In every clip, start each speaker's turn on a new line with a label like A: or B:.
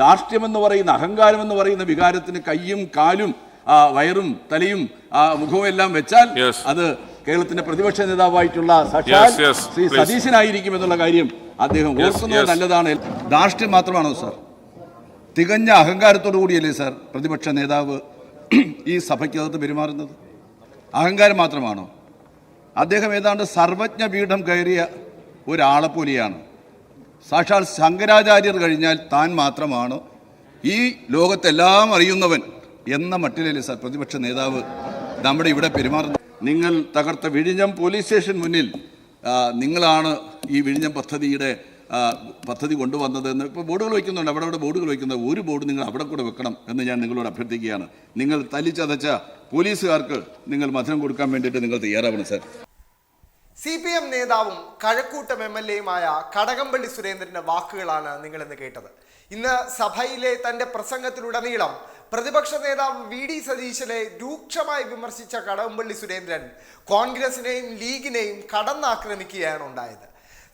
A: ധാർഷ്ട്യമെന്ന് പറയുന്ന അഹങ്കാരം എന്ന് പറയുന്ന വികാരത്തിന് കയ്യും കാലും വയറും തലയും മുഖവും എല്ലാം വെച്ചാൽ അത് കേരളത്തിന്റെ പ്രതിപക്ഷ നേതാവായിട്ടുള്ള സാക്ഷാൽ ശ്രീ സതീശനായിരിക്കും എന്നുള്ള കാര്യം അദ്ദേഹം ഓർക്കുന്നത് നല്ലതാണ് ധാർഷ്ട്യം മാത്രമാണോ സാർ തികഞ്ഞ അഹങ്കാരത്തോടു കൂടിയല്ലേ സാർ പ്രതിപക്ഷ നേതാവ് ഈ സഭയ്ക്കകത്ത് പെരുമാറുന്നത് അഹങ്കാരം മാത്രമാണോ അദ്ദേഹം ഏതാണ്ട് സർവജ്ഞ പീഠം കയറിയ ഒരാളെ ഒരാളെപ്പോലെയാണ് സാക്ഷാൽ ശങ്കരാചാര്യർ കഴിഞ്ഞാൽ താൻ മാത്രമാണ് ഈ ലോകത്തെല്ലാം അറിയുന്നവൻ എന്ന മട്ടിലല്ലേ സാർ പ്രതിപക്ഷ നേതാവ് നമ്മുടെ ഇവിടെ പെരുമാറുന്നത് നിങ്ങൾ തകർത്ത വിഴിഞ്ഞം പോലീസ് സ്റ്റേഷൻ മുന്നിൽ നിങ്ങളാണ് ഈ വിഴിഞ്ഞം പദ്ധതിയുടെ പദ്ധതി കൊണ്ടുവന്നതെന്ന് ഇപ്പോൾ ബോർഡുകൾ വയ്ക്കുന്നുണ്ട് അവിടെ അവിടെ ബോർഡുകൾ വയ്ക്കുന്നത് ഒരു ബോർഡ് നിങ്ങൾ അവിടെ കൂടെ വെക്കണം എന്ന് ഞാൻ നിങ്ങളോട് അഭ്യർത്ഥിക്കുകയാണ് നിങ്ങൾ തല്ലിച്ചതച്ച പോലീസുകാർക്ക് നിങ്ങൾ മധുരം കൊടുക്കാൻ വേണ്ടിയിട്ട് നിങ്ങൾ തയ്യാറാവണം സാർ
B: സി പി എം നേതാവും കഴക്കൂട്ടം എം എൽ എയുമായ കടകംപള്ളി സുരേന്ദ്രന്റെ വാക്കുകളാണ് ഇന്ന് കേട്ടത് ഇന്ന് സഭയിലെ തന്റെ പ്രസംഗത്തിലുടനീളം പ്രതിപക്ഷ നേതാവ് വി ഡി സതീശനെ രൂക്ഷമായി വിമർശിച്ച കടകംപള്ളി സുരേന്ദ്രൻ കോൺഗ്രസിനെയും ലീഗിനെയും കടന്നാക്രമിക്കുകയാണ് ഉണ്ടായത്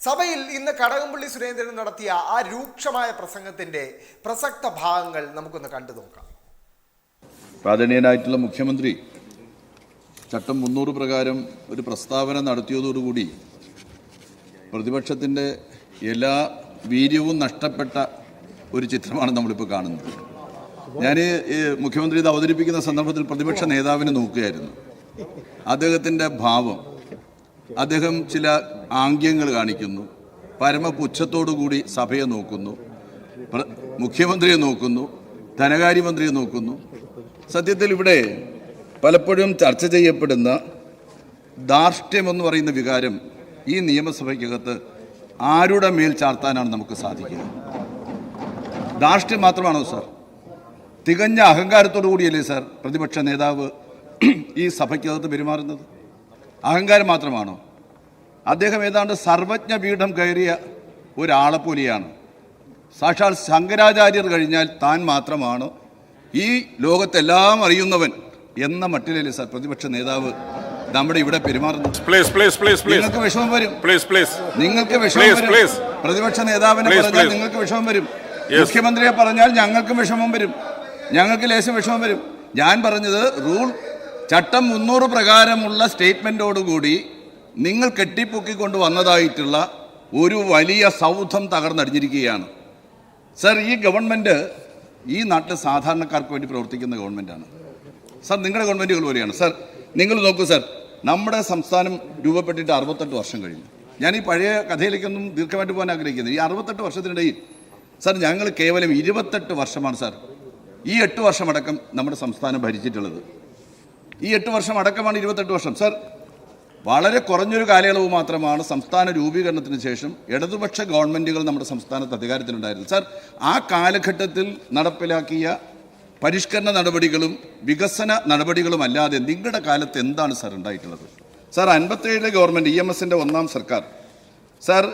B: സഭയിൽ ഇന്ന് കടകംപള്ളി സുരേന്ദ്രൻ നടത്തിയ ആ രൂക്ഷമായ പ്രസംഗത്തിന്റെ പ്രസക്ത ഭാഗങ്ങൾ നമുക്കൊന്ന് കണ്ടു നോക്കാം
A: പ്രാധാന്യനായിട്ടുള്ള മുഖ്യമന്ത്രി ചട്ടം മുന്നൂറ് പ്രകാരം ഒരു പ്രസ്താവന നടത്തിയതോടുകൂടി പ്രതിപക്ഷത്തിൻ്റെ എല്ലാ വീര്യവും നഷ്ടപ്പെട്ട ഒരു ചിത്രമാണ് നമ്മളിപ്പോൾ കാണുന്നത് ഞാൻ മുഖ്യമന്ത്രി ഇത് അവതരിപ്പിക്കുന്ന സന്ദർഭത്തിൽ പ്രതിപക്ഷ നേതാവിനെ നോക്കുകയായിരുന്നു അദ്ദേഹത്തിൻ്റെ ഭാവം അദ്ദേഹം ചില ആംഗ്യങ്ങൾ കാണിക്കുന്നു പരമപുച്ഛത്തോടുകൂടി സഭയെ നോക്കുന്നു മുഖ്യമന്ത്രിയെ നോക്കുന്നു ധനകാര്യമന്ത്രിയെ നോക്കുന്നു സത്യത്തിൽ ഇവിടെ പലപ്പോഴും ചർച്ച ചെയ്യപ്പെടുന്ന ധാർഷ്ട്യമെന്ന് പറയുന്ന വികാരം ഈ നിയമസഭയ്ക്കകത്ത് ആരുടെ മേൽ ചാർത്താനാണ് നമുക്ക് സാധിക്കുക ധാർഷ്ട്യം മാത്രമാണോ സാർ തികഞ്ഞ അഹങ്കാരത്തോടു കൂടിയല്ലേ സാർ പ്രതിപക്ഷ നേതാവ് ഈ സഭയ്ക്കകത്ത് പെരുമാറുന്നത് അഹങ്കാരം മാത്രമാണോ അദ്ദേഹം ഏതാണ്ട് സർവജ്ഞ പീഠം കയറിയ ഒരാളെപ്പോലെയാണ് സാക്ഷാൽ ശങ്കരാചാര്യർ കഴിഞ്ഞാൽ താൻ മാത്രമാണ് ഈ ലോകത്തെല്ലാം അറിയുന്നവൻ എന്ന മട്ടിലല്ലേ സാർ പ്രതിപക്ഷ നേതാവ് നമ്മുടെ ഇവിടെ പെരുമാറുന്നത് നിങ്ങൾക്ക് വിഷമം വരും നിങ്ങൾക്ക് വിഷമം വരും പ്രതിപക്ഷ നേതാവിനെ പറഞ്ഞാൽ നിങ്ങൾക്ക് വിഷമം വരും മുഖ്യമന്ത്രിയെ പറഞ്ഞാൽ ഞങ്ങൾക്കും വിഷമം വരും ഞങ്ങൾക്ക് ലേശം വിഷമം വരും ഞാൻ പറഞ്ഞത് റൂൾ ചട്ടം മുന്നൂറ് പ്രകാരമുള്ള സ്റ്റേറ്റ്മെൻറ്റോടുകൂടി നിങ്ങൾ കെട്ടിപ്പൊക്കിക്കൊണ്ട് വന്നതായിട്ടുള്ള ഒരു വലിയ സൗധം തകർന്നടിഞ്ഞിരിക്കുകയാണ് സർ ഈ ഗവൺമെൻറ് ഈ നാട്ടിലെ സാധാരണക്കാർക്ക് വേണ്ടി പ്രവർത്തിക്കുന്ന ആണ് സർ നിങ്ങളുടെ ഗവൺമെൻറ്റുകൾ പോലെയാണ് സർ നിങ്ങൾ നോക്കൂ സർ നമ്മുടെ സംസ്ഥാനം രൂപപ്പെട്ടിട്ട് അറുപത്തെട്ട് വർഷം കഴിഞ്ഞു ഞാൻ ഈ പഴയ കഥയിലേക്കൊന്നും ദീർഘമായിട്ട് പോകാൻ ആഗ്രഹിക്കുന്നത് ഈ അറുപത്തെട്ട് വർഷത്തിനിടയിൽ സർ ഞങ്ങൾ കേവലം ഇരുപത്തെട്ട് വർഷമാണ് സർ ഈ എട്ട് വർഷമടക്കം നമ്മുടെ സംസ്ഥാനം ഭരിച്ചിട്ടുള്ളത് ഈ എട്ട് വർഷം അടക്കമാണ് ഇരുപത്തെട്ട് വർഷം സർ വളരെ കുറഞ്ഞൊരു കാലയളവ് മാത്രമാണ് സംസ്ഥാന രൂപീകരണത്തിന് ശേഷം ഇടതുപക്ഷ ഗവൺമെൻറ്റുകൾ നമ്മുടെ സംസ്ഥാനത്ത് അധികാരത്തിലുണ്ടായിരുന്നു സർ ആ കാലഘട്ടത്തിൽ നടപ്പിലാക്കിയ പരിഷ്കരണ നടപടികളും വികസന നടപടികളുമല്ലാതെ നിങ്ങളുടെ കാലത്ത് എന്താണ് സാർ ഉണ്ടായിട്ടുള്ളത് സാർ അൻപത്തേഴിലെ ഗവൺമെൻറ് ഇ എം എസിൻ്റെ ഒന്നാം സർക്കാർ സാർ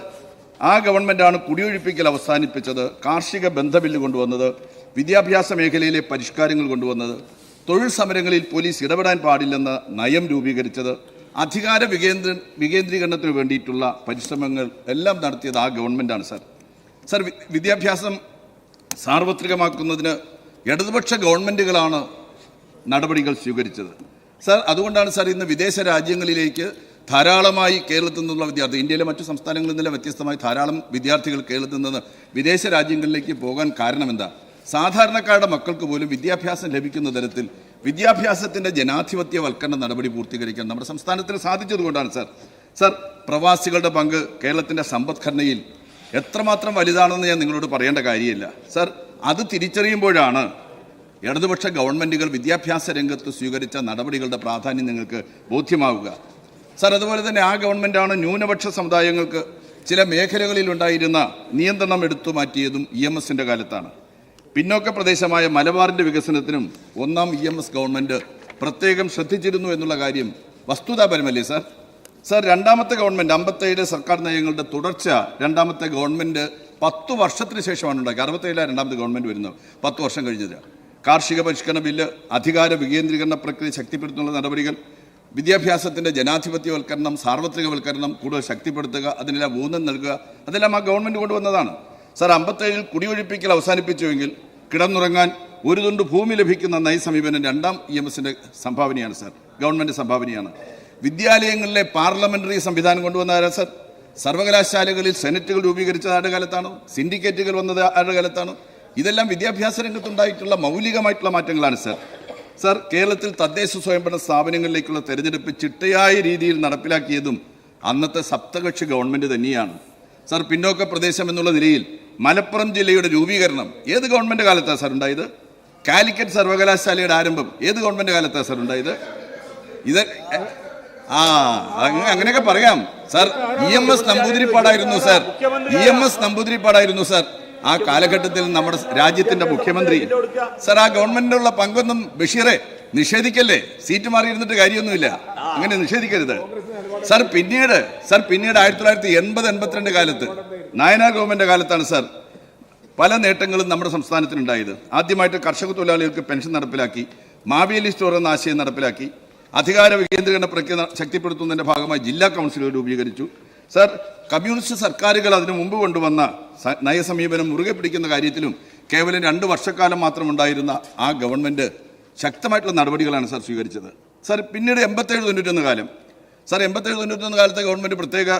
A: ആ ഗവൺമെൻറ്റാണ് കുടിയൊഴിപ്പിക്കൽ അവസാനിപ്പിച്ചത് കാർഷിക ബന്ധ ബില്ല് കൊണ്ടുവന്നത് വിദ്യാഭ്യാസ മേഖലയിലെ പരിഷ്കാരങ്ങൾ കൊണ്ടുവന്നത് തൊഴിൽ സമരങ്ങളിൽ പോലീസ് ഇടപെടാൻ പാടില്ലെന്ന നയം രൂപീകരിച്ചത് അധികാര വികേന്ദ്ര വികേന്ദ്രീകരണത്തിന് വേണ്ടിയിട്ടുള്ള പരിശ്രമങ്ങൾ എല്ലാം നടത്തിയത് ആ ഗവൺമെൻറ്റാണ് സാർ സാർ വിദ്യാഭ്യാസം സാർവത്രികമാക്കുന്നതിന് ഇടതുപക്ഷ ഗവൺമെൻറ്റുകളാണ് നടപടികൾ സ്വീകരിച്ചത് സാർ അതുകൊണ്ടാണ് സാർ ഇന്ന് വിദേശ രാജ്യങ്ങളിലേക്ക് ധാരാളമായി കേരളത്തിൽ നിന്നുള്ള വിദ്യാർത്ഥി ഇന്ത്യയിലെ മറ്റു സംസ്ഥാനങ്ങളിൽ നിന്നുള്ള വ്യത്യസ്തമായി ധാരാളം വിദ്യാർത്ഥികൾ കേരളത്തിൽ നിന്ന് വിദേശ രാജ്യങ്ങളിലേക്ക് പോകാൻ കാരണം എന്താ സാധാരണക്കാരുടെ മക്കൾക്ക് പോലും വിദ്യാഭ്യാസം ലഭിക്കുന്ന തരത്തിൽ വിദ്യാഭ്യാസത്തിൻ്റെ ജനാധിപത്യവൽക്കരണ നടപടി പൂർത്തീകരിക്കാൻ നമ്മുടെ സംസ്ഥാനത്തിന് സാധിച്ചതുകൊണ്ടാണ് സാർ സാർ പ്രവാസികളുടെ പങ്ക് കേരളത്തിൻ്റെ സമ്പദ്ഘടനയിൽ എത്രമാത്രം വലുതാണെന്ന് ഞാൻ നിങ്ങളോട് പറയേണ്ട കാര്യമില്ല സാർ അത് തിരിച്ചറിയുമ്പോഴാണ് ഇടതുപക്ഷ ഗവൺമെൻറ്റുകൾ വിദ്യാഭ്യാസ രംഗത്ത് സ്വീകരിച്ച നടപടികളുടെ പ്രാധാന്യം നിങ്ങൾക്ക് ബോധ്യമാവുക സാർ അതുപോലെ തന്നെ ആ ഗവൺമെൻറ്റാണ് ന്യൂനപക്ഷ സമുദായങ്ങൾക്ക് ചില മേഖലകളിലുണ്ടായിരുന്ന നിയന്ത്രണം എടുത്തു മാറ്റിയതും ഇ എം എസിൻ്റെ കാലത്താണ് പിന്നോക്ക പ്രദേശമായ മലബാറിൻ്റെ വികസനത്തിനും ഒന്നാം ഇ എം എസ് ഗവൺമെൻറ് പ്രത്യേകം ശ്രദ്ധിച്ചിരുന്നു എന്നുള്ള കാര്യം വസ്തുതാപരമല്ലേ സാർ സാർ രണ്ടാമത്തെ ഗവൺമെൻറ് അമ്പത്തേഴ് സർക്കാർ നയങ്ങളുടെ തുടർച്ച രണ്ടാമത്തെ ഗവൺമെൻറ് പത്ത് വർഷത്തിന് ശേഷമാണ് ഉണ്ടാക്കി അറുപത്തേഴിലെ രണ്ടാമത് ഗവൺമെൻറ് വരുന്നത് പത്ത് വർഷം കഴിഞ്ഞത് കാർഷിക പരിഷ്കരണ ബില്ല് അധികാര വികേന്ദ്രീകരണ പ്രക്രിയ ശക്തിപ്പെടുത്തുന്ന നടപടികൾ വിദ്യാഭ്യാസത്തിൻ്റെ ജനാധിപത്യവൽക്കരണം സാർവത്രികവൽക്കരണം കൂടുതൽ ശക്തിപ്പെടുത്തുക അതിനെല്ലാം ഊന്നൽ നൽകുക അതെല്ലാം ആ ഗവൺമെൻറ് കൊണ്ടുവന്നതാണ് സാർ അമ്പത്തേഴിൽ കുടിയൊഴിപ്പിക്കൽ അവസാനിപ്പിച്ചുവെങ്കിൽ കിടന്നുറങ്ങാൻ ഒരു തുണ്ട് ഭൂമി ലഭിക്കുന്ന നയ സമീപനം രണ്ടാം ഇ എം എസിൻ്റെ സംഭാവനയാണ് സാർ ഗവൺമെൻറ് സംഭാവനയാണ് വിദ്യാലയങ്ങളിലെ പാർലമെൻ്ററി സംവിധാനം കൊണ്ടുവന്നാരാ സാർ സർവകലാശാലകളിൽ സെനറ്റുകൾ രൂപീകരിച്ചത് ആരുടെ കാലത്താണ് സിൻഡിക്കേറ്റുകൾ വന്നത് ആരുടെ കാലത്താണ് ഇതെല്ലാം വിദ്യാഭ്യാസ രംഗത്തുണ്ടായിട്ടുള്ള മൗലികമായിട്ടുള്ള മാറ്റങ്ങളാണ് സർ സർ കേരളത്തിൽ തദ്ദേശ സ്വയംഭരണ സ്ഥാപനങ്ങളിലേക്കുള്ള തെരഞ്ഞെടുപ്പ് ചിട്ടയായ രീതിയിൽ നടപ്പിലാക്കിയതും അന്നത്തെ സപ്തകക്ഷി ഗവൺമെൻറ് തന്നെയാണ് സർ പിന്നോക്ക പ്രദേശം എന്നുള്ള നിലയിൽ മലപ്പുറം ജില്ലയുടെ രൂപീകരണം ഏത് ഗവൺമെൻറ് കാലത്താണ് സർ ഉണ്ടായത് കാലിക്കറ്റ് സർവകലാശാലയുടെ ആരംഭം ഏത് ഗവൺമെൻറ് കാലത്താണ് സർ ഉണ്ടായത് ഇത് ആ അങ്ങനെയൊക്കെ പറയാം സാർ ഇ എം എസ് നമ്പൂതിരിപ്പാടായിരുന്നു സാർ ഇ എം എസ് നമ്പൂതിരിപ്പാടായിരുന്നു സാർ ആ കാലഘട്ടത്തിൽ നമ്മുടെ രാജ്യത്തിന്റെ മുഖ്യമന്ത്രി സാർ ആ ഗവൺമെന്റിനുള്ള പങ്കൊന്നും ബഷീറെ നിഷേധിക്കല്ലേ സീറ്റ് മാറിയിരുന്നിട്ട് കാര്യമൊന്നുമില്ല അങ്ങനെ നിഷേധിക്കരുത് സാർ പിന്നീട് സാർ പിന്നീട് ആയിരത്തി തൊള്ളായിരത്തി എൺപത് എൺപത്തിരണ്ട് കാലത്ത് നായനാർ ഗവൺമെന്റ് കാലത്താണ് സാർ പല നേട്ടങ്ങളും നമ്മുടെ സംസ്ഥാനത്തിനുണ്ടായത് ആദ്യമായിട്ട് കർഷക തൊഴിലാളികൾക്ക് പെൻഷൻ നടപ്പിലാക്കി മാവേലി സ്റ്റോർ എന്ന ആശയം നടപ്പിലാക്കി അധികാര വികേന്ദ്രീകരണ പ്രക്രിയ ശക്തിപ്പെടുത്തുന്നതിൻ്റെ ഭാഗമായി ജില്ലാ കൗൺസിലുകൾ രൂപീകരിച്ചു സർ കമ്മ്യൂണിസ്റ്റ് സർക്കാരുകൾ അതിനു മുമ്പ് കൊണ്ടുവന്ന നയസമീപനം മുറുകെ പിടിക്കുന്ന കാര്യത്തിലും കേവലം രണ്ട് വർഷക്കാലം മാത്രം ഉണ്ടായിരുന്ന ആ ഗവൺമെൻറ് ശക്തമായിട്ടുള്ള നടപടികളാണ് സാർ സ്വീകരിച്ചത് സർ പിന്നീട് എൺപത്തേഴ് തൊണ്ണൂറ്റൊന്ന് കാലം സർ എൺപത്തേഴ് തൊണ്ണൂറ്റൊന്ന് കാലത്തെ ഗവൺമെൻറ് പ്രത്യേക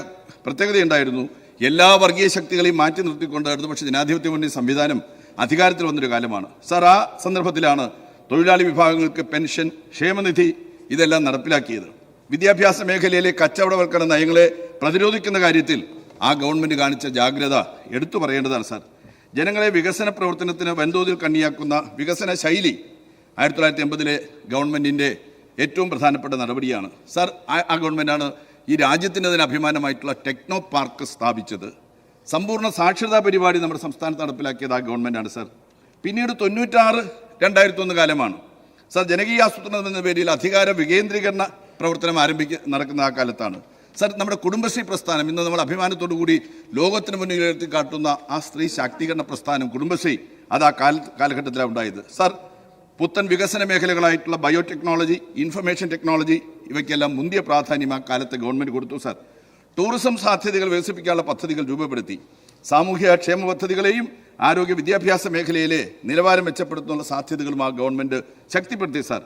A: പ്രത്യേകതയുണ്ടായിരുന്നു എല്ലാ വർഗീയ ശക്തികളെയും മാറ്റി നിർത്തിക്കൊണ്ട് പക്ഷേ ജനാധിപത്യ മുന്നിൽ സംവിധാനം അധികാരത്തിൽ വന്നൊരു കാലമാണ് സർ ആ സന്ദർഭത്തിലാണ് തൊഴിലാളി വിഭാഗങ്ങൾക്ക് പെൻഷൻ ക്ഷേമനിധി ഇതെല്ലാം നടപ്പിലാക്കിയത് വിദ്യാഭ്യാസ മേഖലയിലെ കച്ചവടവൽക്കരണ നയങ്ങളെ പ്രതിരോധിക്കുന്ന കാര്യത്തിൽ ആ ഗവൺമെൻറ് കാണിച്ച ജാഗ്രത എടുത്തു പറയേണ്ടതാണ് സാർ ജനങ്ങളെ വികസന പ്രവർത്തനത്തിന് വൻതോതിൽ കണ്ണിയാക്കുന്ന വികസന ശൈലി ആയിരത്തി തൊള്ളായിരത്തി എൺപതിലെ ഗവൺമെൻറ്റിൻ്റെ ഏറ്റവും പ്രധാനപ്പെട്ട നടപടിയാണ് സാർ ആ ഗവൺമെൻറ്റാണ് ഈ രാജ്യത്തിൻ്റെ തന്നെ അഭിമാനമായിട്ടുള്ള ടെക്നോ പാർക്ക് സ്ഥാപിച്ചത് സമ്പൂർണ്ണ സാക്ഷരതാ പരിപാടി നമ്മുടെ സംസ്ഥാനത്ത് നടപ്പിലാക്കിയത് ആ ഗവൺമെൻറ്റാണ് സാർ പിന്നീട് തൊണ്ണൂറ്റാറ് രണ്ടായിരത്തി ഒന്ന് കാലമാണ് സർ ജനകീയ ആസൂത്രണം എന്ന പേരിൽ അധികാര വികേന്ദ്രീകരണ പ്രവർത്തനം ആരംഭിക്ക നടക്കുന്ന ആ കാലത്താണ് സർ നമ്മുടെ കുടുംബശ്രീ പ്രസ്ഥാനം ഇന്ന് നമ്മൾ അഭിമാനത്തോടു കൂടി ലോകത്തിന് മുന്നിൽ ഉയർത്തി കാട്ടുന്ന ആ സ്ത്രീ ശാക്തീകരണ പ്രസ്ഥാനം കുടുംബശ്രീ അത് ആ കാല കാലഘട്ടത്തിലാണ് ഉണ്ടായത് സർ പുത്തൻ വികസന മേഖലകളായിട്ടുള്ള ബയോടെക്നോളജി ഇൻഫർമേഷൻ ടെക്നോളജി ഇവയ്ക്കെല്ലാം മുന്തിയ പ്രാധാന്യം ആ കാലത്ത് ഗവൺമെൻറ് കൊടുത്തു സർ ടൂറിസം സാധ്യതകൾ വികസിപ്പിക്കാനുള്ള പദ്ധതികൾ രൂപപ്പെടുത്തി സാമൂഹ്യ ക്ഷേമ പദ്ധതികളെയും ആരോഗ്യ വിദ്യാഭ്യാസ മേഖലയിലെ നിലവാരം മെച്ചപ്പെടുത്തുന്ന സാധ്യതകളും ആ ഗവൺമെൻറ് ശക്തിപ്പെടുത്തി സാർ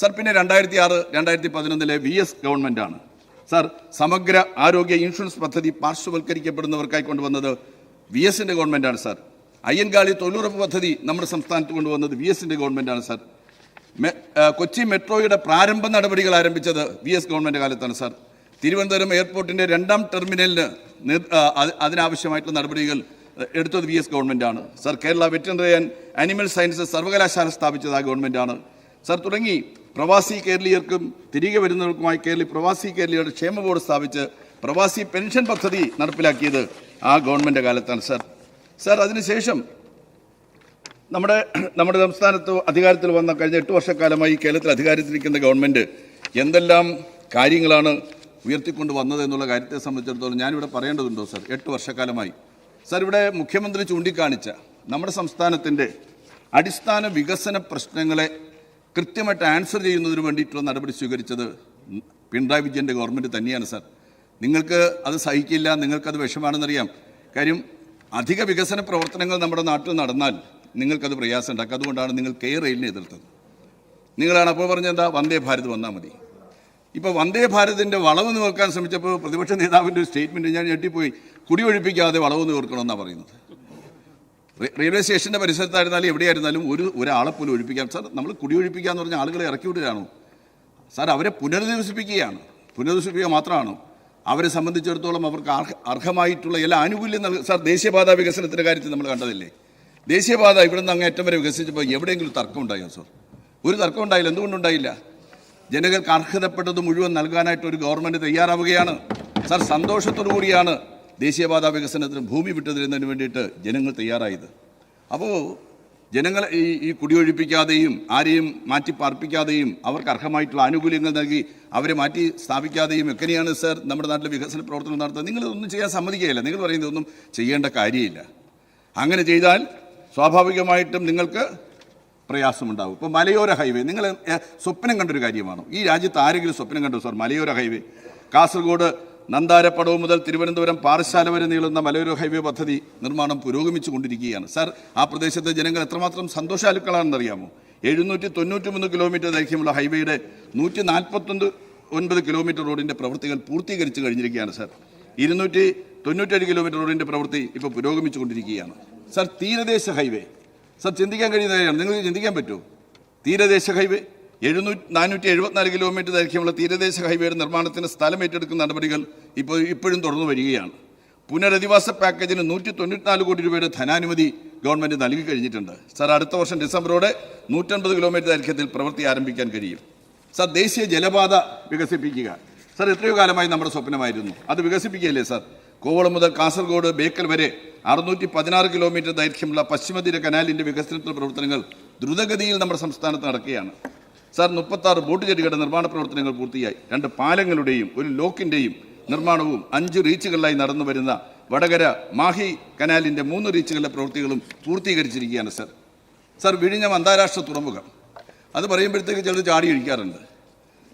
A: സാർ പിന്നെ രണ്ടായിരത്തി ആറ് രണ്ടായിരത്തി പതിനൊന്നിലെ വി എസ് ഗവൺമെൻറ്റാണ് സാർ സമഗ്ര ആരോഗ്യ ഇൻഷുറൻസ് പദ്ധതി പാർശ്വവൽക്കരിക്കപ്പെടുന്നവർക്കായി കൊണ്ടുവന്നത് വി എസിൻ്റെ ഗവൺമെൻറ്റാണ് സാർ അയ്യൻകാളി തൊഴിലുറപ്പ് പദ്ധതി നമ്മുടെ സംസ്ഥാനത്ത് കൊണ്ടുവന്നത് വി എസിൻ്റെ ഗവൺമെൻറ്റാണ് സാർ കൊച്ചി മെട്രോയുടെ പ്രാരംഭ നടപടികൾ ആരംഭിച്ചത് വി എസ് ഗവൺമെൻറ് കാലത്താണ് സാർ തിരുവനന്തപുരം എയർപോർട്ടിൻ്റെ രണ്ടാം ടെർമിനലിന് അതിനാവശ്യമായിട്ടുള്ള നടപടികൾ എടുത്തത് വി എസ് ഗവൺമെൻറ്റാണ് sir Kerala veterinary and animal sciences സർവകലാശാല സ്ഥാപിച്ചത് ആ ഗവൺമെൻറ്റാണ് സർ തുടങ്ങി പ്രവാസി കേരളീയർക്കും തിരികെ വരുന്നവർക്കുമായി കേരളി പ്രവാസി കേരളീയരുടെ ക്ഷേമ ബോർഡ് സ്ഥാപിച്ച് പ്രവാസി പെൻഷൻ പദ്ധതി നടപ്പിലാക്കിയത് ആ ഗവൺമെൻറ് കാലത്താണ് സർ സർ അതിനുശേഷം നമ്മുടെ നമ്മുടെ സംസ്ഥാനത്ത് അധികാരത്തിൽ വന്ന കഴിഞ്ഞ എട്ട് വർഷക്കാലമായി കേരളത്തിൽ അധികാരത്തിലിരിക്കുന്ന ഗവൺമെൻറ് എന്തെല്ലാം കാര്യങ്ങളാണ് ഉയർത്തിക്കൊണ്ട് വന്നത് എന്നുള്ള കാര്യത്തെ സംബന്ധിച്ചിടത്തോളം ഞാനിവിടെ പറയേണ്ടതുണ്ടോ സർ എട്ട് വർഷക്കാലമായി സർ ഇവിടെ മുഖ്യമന്ത്രി ചൂണ്ടിക്കാണിച്ച നമ്മുടെ സംസ്ഥാനത്തിൻ്റെ അടിസ്ഥാന വികസന പ്രശ്നങ്ങളെ കൃത്യമായിട്ട് ആൻസർ ചെയ്യുന്നതിന് വേണ്ടിയിട്ടുള്ള നടപടി സ്വീകരിച്ചത് പിണറായി വിജയൻ്റെ ഗവൺമെൻറ് തന്നെയാണ് സാർ നിങ്ങൾക്ക് അത് സഹിക്കില്ല നിങ്ങൾക്കത് വിഷമാണെന്നറിയാം കാര്യം അധിക വികസന പ്രവർത്തനങ്ങൾ നമ്മുടെ നാട്ടിൽ നടന്നാൽ നിങ്ങൾക്കത് പ്രയാസം ഉണ്ടാക്കും അതുകൊണ്ടാണ് നിങ്ങൾ കെ റെയിലിനെ എതിർത്തത് നിങ്ങളാണ് അപ്പോൾ പറഞ്ഞത് എന്താ വന്ദേ ഭാരത് വന്നാൽ മതി ഇപ്പോൾ വന്ദേ ഭാരതിൻ്റെ വളവ് നോക്കാൻ ശ്രമിച്ചപ്പോൾ പ്രതിപക്ഷ നേതാവിൻ്റെ ഒരു സ്റ്റേറ്റ്മെൻറ്റ് ഞാൻ ഞെട്ടിപ്പോയി കുടിയൊഴിപ്പിക്കാതെ വളവ് തീർക്കണമെന്നാണ് പറയുന്നത് റെയിൽവേ സ്റ്റേഷൻ്റെ പരിസരത്തായിരുന്നാലും എവിടെയായിരുന്നാലും ഒരു ഒരാളെ പോലും ഒഴിപ്പിക്കാം സാർ നമ്മൾ കുടിയൊഴിപ്പിക്കാന്ന് എന്ന് പറഞ്ഞാൽ ആളുകളെ ഇറക്കി വിടുകയാണോ സാർ അവരെ പുനരധിവസിപ്പിക്കുകയാണ് പുനരധിവസിപ്പിക്കുക മാത്രമാണ് അവരെ സംബന്ധിച്ചിടത്തോളം അവർക്ക് അർഹമായിട്ടുള്ള എല്ലാ ആനുകൂല്യം നൽകും സാർ ദേശീയപാത വികസനത്തിൻ്റെ കാര്യത്തിൽ നമ്മൾ കണ്ടതില്ലേ ദേശീയപാത ഇവിടെ നിന്ന് അങ്ങേറ്റം വരെ വികസിച്ചപ്പോൾ എവിടെയെങ്കിലും തർക്കം ഉണ്ടായോ സാർ ഒരു തർക്കം ഉണ്ടായില്ല എന്തുകൊണ്ടുണ്ടായില്ല ജനങ്ങൾക്ക് അർഹതപ്പെട്ടത് മുഴുവൻ നൽകാനായിട്ട് ഒരു ഗവൺമെൻറ് തയ്യാറാവുകയാണ് സാർ സന്തോഷത്തോടു കൂടിയാണ് ദേശീയപാത വികസനത്തിനും ഭൂമി വിട്ടുതരുന്നതിന് വേണ്ടിയിട്ട് ജനങ്ങൾ തയ്യാറായത് അപ്പോൾ ജനങ്ങളെ ഈ ഈ കുടിയൊഴിപ്പിക്കാതെയും ആരെയും മാറ്റി പാർപ്പിക്കാതെയും അവർക്ക് അർഹമായിട്ടുള്ള ആനുകൂല്യങ്ങൾ നൽകി അവരെ മാറ്റി സ്ഥാപിക്കാതെയും എങ്ങനെയാണ് സർ നമ്മുടെ നാട്ടിൽ വികസന പ്രവർത്തനം നടത്തുന്നത് നിങ്ങളിതൊന്നും ചെയ്യാൻ സമ്മതിക്കുകയില്ല നിങ്ങൾ പറയുന്നതൊന്നും ചെയ്യേണ്ട കാര്യമില്ല അങ്ങനെ ചെയ്താൽ സ്വാഭാവികമായിട്ടും നിങ്ങൾക്ക് പ്രയാസമുണ്ടാവും ഇപ്പോൾ മലയോര ഹൈവേ നിങ്ങൾ സ്വപ്നം കണ്ടൊരു കാര്യമാണ് ഈ രാജ്യത്ത് ആരെങ്കിലും സ്വപ്നം കണ്ടു സാർ മലയോര ഹൈവേ കാസർഗോഡ് നന്ദാരപ്പടവ് മുതൽ തിരുവനന്തപുരം പാറശാല വരെ നീളുന്ന മലയോര ഹൈവേ പദ്ധതി നിർമ്മാണം പുരോഗമിച്ചു കൊണ്ടിരിക്കുകയാണ് സർ ആ പ്രദേശത്തെ ജനങ്ങൾ എത്രമാത്രം സന്തോഷാലുക്കളാണെന്നറിയാമോ എഴുന്നൂറ്റി തൊണ്ണൂറ്റി മൂന്ന് കിലോമീറ്റർ ദൈർഘ്യമുള്ള ഹൈവേയുടെ നൂറ്റി നാൽപ്പത്തൊന്ന് ഒൻപത് കിലോമീറ്റർ റോഡിൻ്റെ പ്രവൃത്തികൾ പൂർത്തീകരിച്ചു കഴിഞ്ഞിരിക്കുകയാണ് സർ ഇരുന്നൂറ്റി തൊണ്ണൂറ്റേഴ് കിലോമീറ്റർ റോഡിൻ്റെ പ്രവൃത്തി ഇപ്പോൾ പുരോഗമിച്ചു കൊണ്ടിരിക്കുകയാണ് സർ തീരദേശ ഹൈവേ സർ ചിന്തിക്കാൻ കഴിയുന്ന കാര്യമാണ് നിങ്ങൾക്ക് ചിന്തിക്കാൻ പറ്റുമോ തീരദേശ ഹൈവേ എഴുന്നൂറ്റി നാനൂറ്റി എഴുപത്തിനാല് കിലോമീറ്റർ ദൈർഘ്യമുള്ള തീരദേശ ഹൈവേയുടെ നിർമ്മാണത്തിന് സ്ഥലം ഏറ്റെടുക്കുന്ന നടപടികൾ ഇപ്പോൾ ഇപ്പോഴും തുടർന്നു വരികയാണ് പുനരധിവാസ പാക്കേജിന് നൂറ്റി തൊണ്ണൂറ്റിനാല് കോടി രൂപയുടെ ധനാനുമതി ഗവൺമെൻറ് നൽകി കഴിഞ്ഞിട്ടുണ്ട് സാർ അടുത്ത വർഷം ഡിസംബറോടെ നൂറ്റൻപത് കിലോമീറ്റർ ദൈർഘ്യത്തിൽ പ്രവൃത്തി ആരംഭിക്കാൻ കഴിയും സാർ ദേശീയ ജലപാത വികസിപ്പിക്കുക സാർ എത്രയോ കാലമായി നമ്മുടെ സ്വപ്നമായിരുന്നു അത് വികസിപ്പിക്കുകയല്ലേ സാർ കോവളം മുതൽ കാസർഗോഡ് ബേക്കൽ വരെ അറുന്നൂറ്റി പതിനാറ് കിലോമീറ്റർ ദൈർഘ്യമുള്ള പശ്ചിമതീര കനാലിൻ്റെ വികസനത്തിൻ്റെ പ്രവർത്തനങ്ങൾ ദ്രുതഗതിയിൽ നമ്മുടെ സംസ്ഥാനത്ത് നടക്കുകയാണ് സാർ മുപ്പത്താറ് ബോട്ട് ചെടികളുടെ നിർമ്മാണ പ്രവർത്തനങ്ങൾ പൂർത്തിയായി രണ്ട് പാലങ്ങളുടെയും ഒരു ലോക്കിൻ്റെയും നിർമ്മാണവും അഞ്ച് റീച്ചുകളിലായി നടന്നു വരുന്ന വടകര മാഹി കനാലിൻ്റെ മൂന്ന് റീച്ചുകളുടെ പ്രവൃത്തികളും പൂർത്തീകരിച്ചിരിക്കുകയാണ് സർ സർ വിഴിഞ്ഞം അന്താരാഷ്ട്ര തുറമുഖം അത് പറയുമ്പോഴത്തേക്ക് ചിലത് ചാടി ഇഴിക്കാറുണ്ട്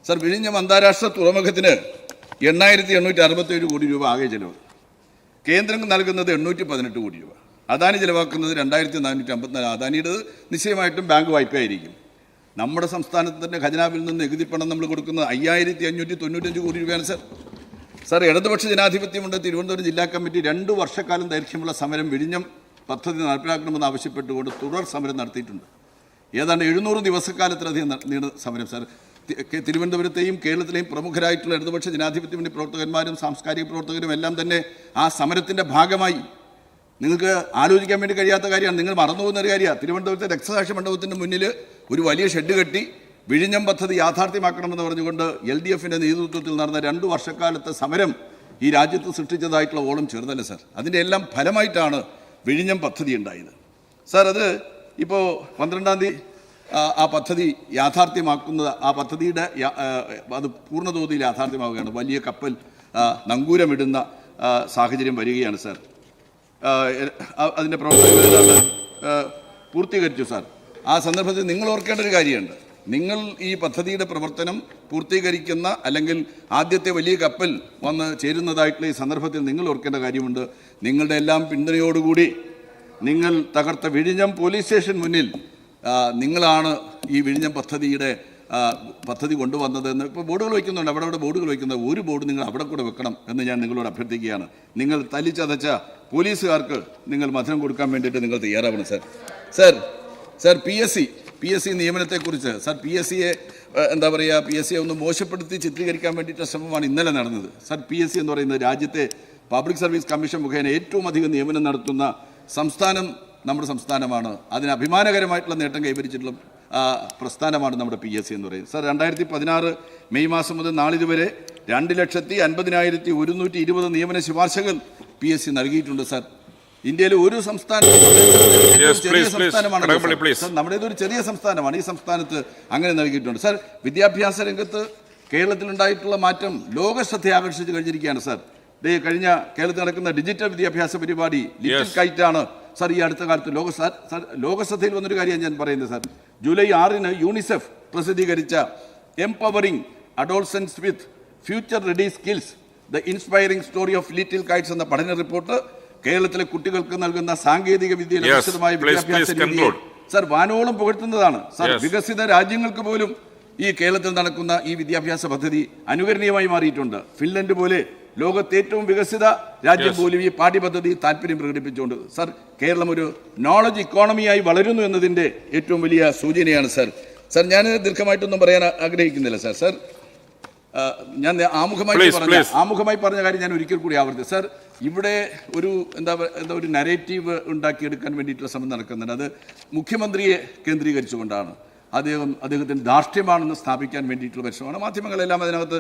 A: സർ വിഴിഞ്ഞം അന്താരാഷ്ട്ര തുറമുഖത്തിന് എണ്ണായിരത്തി എണ്ണൂറ്റി അറുപത്തേഴ് കോടി രൂപ ആകെ ചിലവ് കേന്ദ്രം നൽകുന്നത് എണ്ണൂറ്റി പതിനെട്ട് കോടി രൂപ അദാനി ചിലവാക്കുന്നത് രണ്ടായിരത്തി നാനൂറ്റി അമ്പത്തിനാല് അദാനിയുടെ നിശ്ചയമായിട്ടും ബാങ്ക് വായ്പയായിരിക്കും നമ്മുടെ സംസ്ഥാനത്തിൻ്റെ ഖജനാവിൽ നിന്ന് നികുതി പണം നമ്മൾ കൊടുക്കുന്നത് അയ്യായിരത്തി അഞ്ഞൂറ്റി തൊണ്ണൂറ്റഞ്ച് കോടി രൂപയാണ് സർ സാർ ഇടതുപക്ഷ ജനാധിപത്യമുണ്ട് തിരുവനന്തപുരം ജില്ലാ കമ്മിറ്റി രണ്ട് വർഷക്കാലം ദൈർഘ്യമുള്ള സമരം വിഴിഞ്ഞം പദ്ധതി നടപ്പിലാക്കണമെന്ന് ആവശ്യപ്പെട്ടുകൊണ്ട് തുടർ സമരം നടത്തിയിട്ടുണ്ട് ഏതാണ്ട് എഴുന്നൂറ് ദിവസക്കാലത്തിലധികം നീണ്ട സമരം സാർ തിരുവനന്തപുരത്തെയും കേരളത്തിലെയും പ്രമുഖരായിട്ടുള്ള ഇടതുപക്ഷ ജനാധിപത്യത്തിൻ്റെ പ്രവർത്തകന്മാരും സാംസ്കാരിക പ്രവർത്തകരും എല്ലാം തന്നെ ആ സമരത്തിൻ്റെ ഭാഗമായി നിങ്ങൾക്ക് ആലോചിക്കാൻ വേണ്ടി കഴിയാത്ത കാര്യമാണ് നിങ്ങൾ മറന്നു പോകുന്ന ഒരു കാര്യമാണ് തിരുവനന്തപുരത്തെ രക്തസാക്ഷി മണ്ഡപത്തിൻ്റെ മുന്നിൽ ഒരു വലിയ ഷെഡ് കെട്ടി വിഴിഞ്ഞം പദ്ധതി യാഥാർത്ഥ്യമാക്കണമെന്ന് പറഞ്ഞുകൊണ്ട് എൽ ഡി എഫിൻ്റെ നേതൃത്വത്തിൽ നടന്ന രണ്ട് വർഷക്കാലത്തെ സമരം ഈ രാജ്യത്ത് സൃഷ്ടിച്ചതായിട്ടുള്ള ഓളം ചേർന്നല്ല സാർ അതിൻ്റെ എല്ലാം ഫലമായിട്ടാണ് വിഴിഞ്ഞം പദ്ധതി ഉണ്ടായത് സാർ അത് ഇപ്പോൾ പന്ത്രണ്ടാം തീയതി ആ പദ്ധതി യാഥാർത്ഥ്യമാക്കുന്നത് ആ പദ്ധതിയുടെ അത് പൂർണ്ണതോതിൽ യാഥാർത്ഥ്യമാവുകയാണ് വലിയ കപ്പൽ നങ്കൂരമിടുന്ന സാഹചര്യം വരികയാണ് സാർ അതിൻ്റെ പ്രവർത്തനങ്ങൾ പൂർത്തീകരിച്ചു സാർ ആ സന്ദർഭത്തിൽ നിങ്ങൾ ഓർക്കേണ്ട ഒരു കാര്യമുണ്ട് നിങ്ങൾ ഈ പദ്ധതിയുടെ പ്രവർത്തനം പൂർത്തീകരിക്കുന്ന അല്ലെങ്കിൽ ആദ്യത്തെ വലിയ കപ്പൽ വന്ന് ചേരുന്നതായിട്ടുള്ള ഈ സന്ദർഭത്തിൽ നിങ്ങൾ ഓർക്കേണ്ട കാര്യമുണ്ട് നിങ്ങളുടെ എല്ലാം പിന്തുണയോടുകൂടി നിങ്ങൾ തകർത്ത വിഴിഞ്ഞം പോലീസ് സ്റ്റേഷൻ മുന്നിൽ നിങ്ങളാണ് ഈ വിഴിഞ്ഞം പദ്ധതിയുടെ പദ്ധതി കൊണ്ടുവന്നതെന്ന് ഇപ്പോൾ ബോർഡുകൾ വയ്ക്കുന്നുണ്ട് അവിടെ അവിടെ ബോർഡുകൾ വയ്ക്കുന്നത് ഒരു ബോർഡ് നിങ്ങൾ അവിടെ കൂടെ വെക്കണം എന്ന് ഞാൻ നിങ്ങളോട് അഭ്യർത്ഥിക്കുകയാണ് നിങ്ങൾ തല്ലിച്ചതച്ച പോലീസുകാർക്ക് നിങ്ങൾ മധുരം കൊടുക്കാൻ വേണ്ടിയിട്ട് നിങ്ങൾ തയ്യാറാവണം sir sir sir P S C P S C നിയമനത്തെക്കുറിച്ച് സാർ പി എസ് സിയെ എന്താ പറയുക പി എസ് സിയെ ഒന്ന് മോശപ്പെടുത്തി ചിത്രീകരിക്കാൻ വേണ്ടിയിട്ട് ശ്രമമാണ് ഇന്നലെ നടന്നത് സാർ പി എസ് സി എന്ന് പറയുന്നത് രാജ്യത്തെ പബ്ലിക് സർവീസ് കമ്മീഷൻ മുഖേന ഏറ്റവും അധികം നിയമനം നടത്തുന്ന സംസ്ഥാനം നമ്മുടെ സംസ്ഥാനമാണ് അതിന് അഭിമാനകരമായിട്ടുള്ള നേട്ടം കൈവരിച്ചിട്ടുള്ള പ്രസ്ഥാനമാണ് നമ്മുടെ പി എസ് സി എന്ന് പറയുന്നത് സാർ രണ്ടായിരത്തി പതിനാറ് മെയ് മാസം മുതൽ നാളിതുവരെ രണ്ട് ലക്ഷത്തി അൻപതിനായിരത്തി ഒരുന്നൂറ്റി ഇരുപത് നിയമന ശുപാർശകൾ പി എസ് സി നൽകിയിട്ടുണ്ട് സാർ ഇന്ത്യയിലെ ഒരു സംസ്ഥാനമാണ് നമ്മുടെ ഒരു ചെറിയ സംസ്ഥാനമാണ് ഈ സംസ്ഥാനത്ത് അങ്ങനെ നൽകിയിട്ടുണ്ട് സാർ വിദ്യാഭ്യാസ രംഗത്ത് കേരളത്തിലുണ്ടായിട്ടുള്ള മാറ്റം ശ്രദ്ധ ആകർഷിച്ച് കഴിഞ്ഞിരിക്കുകയാണ് സാർ ദേ കഴിഞ്ഞ കേരളത്തിൽ നടക്കുന്ന ഡിജിറ്റൽ വിദ്യാഭ്യാസ പരിപാടി ലിറ്റിൽ കൈറ്റാണ് സാർ ഈ അടുത്ത കാലത്ത് ലോക സാർ ലോകസഭയിൽ വന്നൊരു കാര്യമാണ് ഞാൻ പറയുന്നത് സാർ ജൂലൈ ആറിന് യൂണിസെഫ് പ്രസിദ്ധീകരിച്ച empowering adolescence with future ready skills the inspiring story of little kites എന്ന പഠന റിപ്പോർട്ട് കേരളത്തിലെ കുട്ടികൾക്ക് നൽകുന്ന സാങ്കേതിക വിദ്യയിലെ വിശദമായ വിദ്യാഭ്യാസ സർ വാനോളം പുകഴ്ത്തുന്നതാണ് സർ വികസിത രാജ്യങ്ങൾക്ക് പോലും ഈ കേരളത്തിൽ നടക്കുന്ന ഈ വിദ്യാഭ്യാസ പദ്ധതി അനുകരണീയമായി മാറിയിട്ടുണ്ട് ഫിൻലൻഡ് പോലെ ലോകത്തെ ഏറ്റവും വികസിത രാജ്യം പോലും ഈ പാഠ്യപദ്ധതി താല്പര്യം പ്രകടിപ്പിച്ചുകൊണ്ട് സർ കേരളം ഒരു നോളജ് ഇക്കോണമിയായി വളരുന്നു എന്നതിൻ്റെ ഏറ്റവും വലിയ സൂചനയാണ് സർ സർ ഞാൻ ദീർഘമായിട്ടൊന്നും പറയാൻ ആഗ്രഹിക്കുന്നില്ല സർ സർ ഞാൻ ആമുഖമായി പറഞ്ഞ ആമുഖമായി പറഞ്ഞ കാര്യം ഞാൻ ഒരിക്കൽ കൂടി ആവർത്തി സർ ഇവിടെ ഒരു എന്താ എന്താ ഒരു നരേറ്റീവ് ഉണ്ടാക്കിയെടുക്കാൻ വേണ്ടിയിട്ടുള്ള ശ്രമം നടക്കുന്നുണ്ട് അത് മുഖ്യമന്ത്രിയെ കേന്ദ്രീകരിച്ചുകൊണ്ടാണ് അദ്ദേഹം അദ്ദേഹത്തിൻ്റെ ധാർഷ്ട്യമാണെന്ന് സ്ഥാപിക്കാൻ വേണ്ടിയിട്ടുള്ള പരിശ്രമമാണ് മാധ്യമങ്ങളെല്ലാം അതിനകത്ത്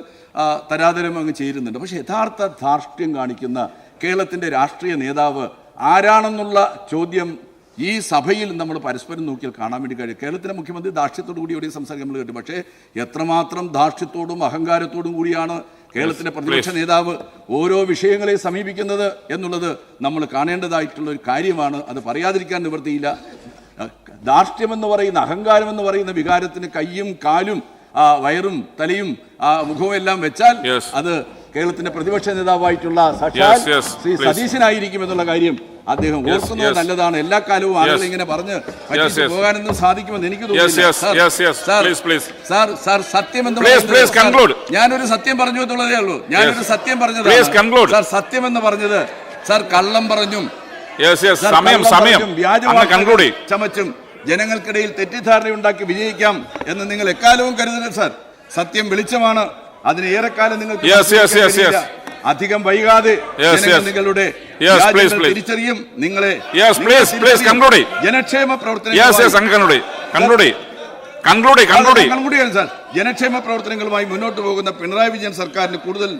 A: തരാതരം അങ്ങ് ചേരുന്നുണ്ട് പക്ഷേ യഥാർത്ഥ ധാർഷ്ട്യം കാണിക്കുന്ന കേരളത്തിൻ്റെ രാഷ്ട്രീയ നേതാവ് ആരാണെന്നുള്ള ചോദ്യം ഈ സഭയിൽ നമ്മൾ പരസ്പരം നോക്കിയാൽ കാണാൻ വേണ്ടി കഴിയും കേരളത്തിലെ മുഖ്യമന്ത്രി ദാർഷ്ട്യത്തോടു കൂടി എവിടെയും സംസാരിക്കാൻ നമ്മൾ കേട്ടു പക്ഷേ എത്രമാത്രം ദാർഷ്ട്യത്തോടും അഹങ്കാരത്തോടും കൂടിയാണ് കേരളത്തിലെ പ്രതിപക്ഷ നേതാവ് ഓരോ വിഷയങ്ങളെ സമീപിക്കുന്നത് എന്നുള്ളത് നമ്മൾ കാണേണ്ടതായിട്ടുള്ള ഒരു കാര്യമാണ് അത് പറയാതിരിക്കാൻ നിവൃത്തിയില്ല ദാർഷ്ട്യമെന്ന് പറയുന്ന അഹങ്കാരം എന്ന് പറയുന്ന വികാരത്തിന് കയ്യും കാലും വയറും തലയും മുഖവും എല്ലാം വെച്ചാൽ അത് കേരളത്തിന്റെ പ്രതിപക്ഷ നേതാവായിട്ടുള്ള സാക്ഷാൽ ശ്രീ സതീശനായിരിക്കും എന്നുള്ള കാര്യം അദ്ദേഹം ഓർക്കുന്നത് നല്ലതാണ് എല്ലാ കാലവും ആളുകൾ ഇങ്ങനെ പറഞ്ഞ് പോകാനൊന്നും സാധിക്കുമെന്ന് എനിക്ക് തോന്നുന്നു ഞാനൊരു സത്യം പറഞ്ഞു എന്നുള്ളതേ ഉള്ളൂ ഞാനൊരു സത്യം പറഞ്ഞത് സാർ സത്യം എന്ന് പറഞ്ഞത് സാർ കള്ളം പറഞ്ഞും സമയം സമയം ചമച്ചും ജനങ്ങൾക്കിടയിൽ തെറ്റിദ്ധാരണ ഉണ്ടാക്കി വിജയിക്കാം എന്ന് നിങ്ങൾ എക്കാലവും കരുതരുത് സാർ സത്യം വെളിച്ചമാണ് അതിന് ഏറെക്കാലം നിങ്ങൾ അധികം വൈകാതെ നിങ്ങളുടെ തിരിച്ചറിയും നിങ്ങളെ ജനക്ഷേമ പ്രവർത്തനം ജനക്ഷേമ പ്രവർത്തനങ്ങളുമായി മുന്നോട്ട് പോകുന്ന പിണറായി വിജയൻ സർക്കാരിന് കൂടുതൽ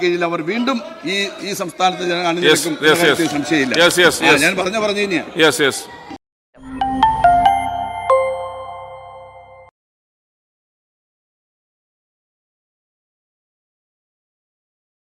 A: കീഴിൽ അവർ വീണ്ടും ഈ ഈ സംസ്ഥാനത്ത് അണിനിരക്കും സംശയമില്ല ഞാൻ പറഞ്ഞു പറഞ്ഞു കഴിഞ്ഞാൽ